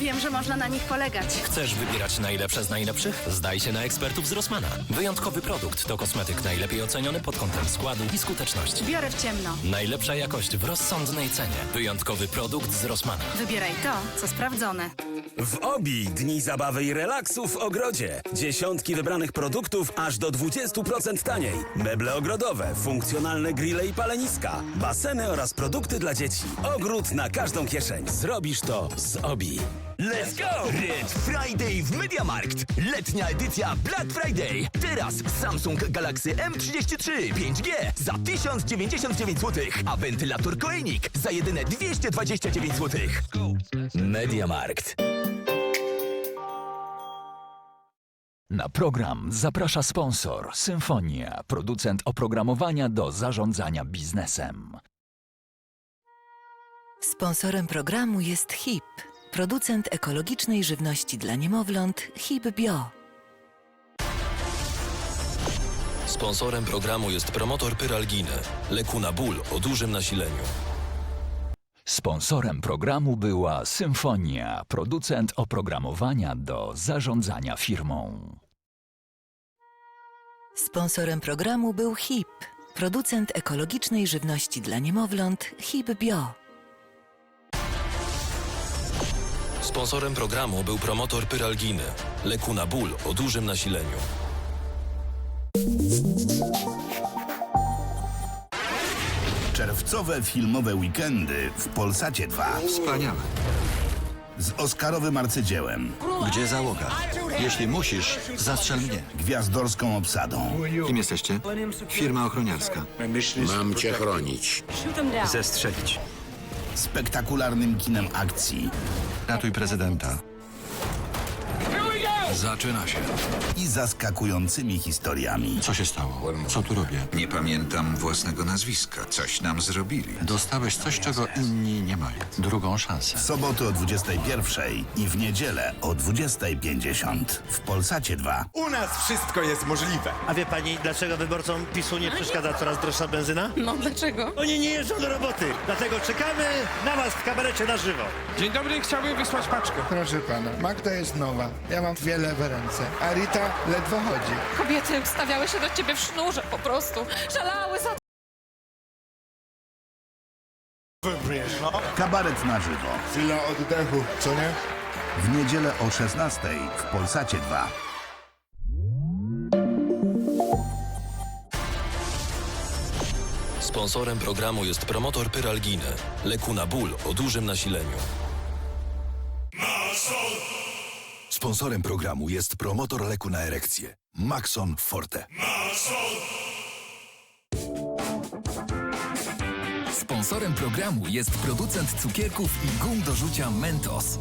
wiem, że można na nich polegać. Chcesz wybierać najlepsze z najlepszych? Zdaj się na ekspertów z Rossmana. Wyjątkowy produkt to kosmetyk najlepiej oceniony pod kątem składu i skuteczności. Biorę w ciemno. Najlepsza jakość w rozsądnej cenie. Wyjątkowy produkt z Rossmana. Wybieraj to, co sprawdzone. W OBI dni zabawy i relaksu w ogrodzie. Dziesiątki wybranych produktów aż do 20% taniej. Meble ogrodowe, funkcjonalne grille i paleniska, baseny oraz produkty dla dzieci. Ogród na każdą kieszeń. Zrobisz to z OBI. Let's go! Red Friday w MediaMarkt. Letnia edycja Black Friday. Teraz Samsung Galaxy M33 5G za 1099 zł, a wentylator Koenig za jedyne 229 zł. MediaMarkt. Na program zaprasza sponsor Symfonia, producent oprogramowania do zarządzania biznesem. Sponsorem programu jest HIP, producent ekologicznej żywności dla niemowląt HIP Bio. Sponsorem programu jest promotor Pyralginy. Leku na ból o dużym nasileniu. Sponsorem programu była Symfonia, producent oprogramowania do zarządzania firmą. Sponsorem programu był HIP, producent ekologicznej żywności dla niemowląt HIP Bio. Sponsorem programu był promotor Pyralginy. Leku na ból o dużym nasileniu. Czerwcowe filmowe weekendy w Polsacie 2 Wspaniale. z Oscarowym arcydziełem, Gdzie załoga? Jeśli musisz, zastrzel mnie. gwiazdorską obsadą, Kim jesteście? Firma ochroniarska. Mam cię chronić. Zestrzelić. Spektakularnym kinem akcji Ratuj prezydenta. Zaczyna się. i zaskakującymi historiami. Co się stało? Co tu robię? Nie pamiętam własnego nazwiska. Coś nam zrobili. Dostałeś coś, czego inni nie mają. Drugą szansę. W soboty o 21 i w niedzielę o 20.50 w Polsacie 2. U nas wszystko jest możliwe. A wie pani, dlaczego wyborcom PiSu nie przeszkadza coraz droższa benzyna? No dlaczego? Oni nie jeżdżą do roboty, dlatego czekamy na was w kabarecie na żywo. Dzień dobry, chciałbym wysłać paczkę. Proszę pana, Magda jest nowa. Ja mam wiele w ręce. A Rita ledwo chodzi. Kobiety stawiały się do ciebie w sznurze po prostu. Szalały za Kabaret na żywo. Chwila oddechu, co nie? W niedzielę o 16 w Polsacie 2. Sponsorem programu jest promotor Pyralginy. Leku na ból o dużym nasileniu. Sponsorem programu jest promotor leku na erekcję. Maxon Forte. Sponsorem programu jest producent cukierków i gum do rzucia Mentos.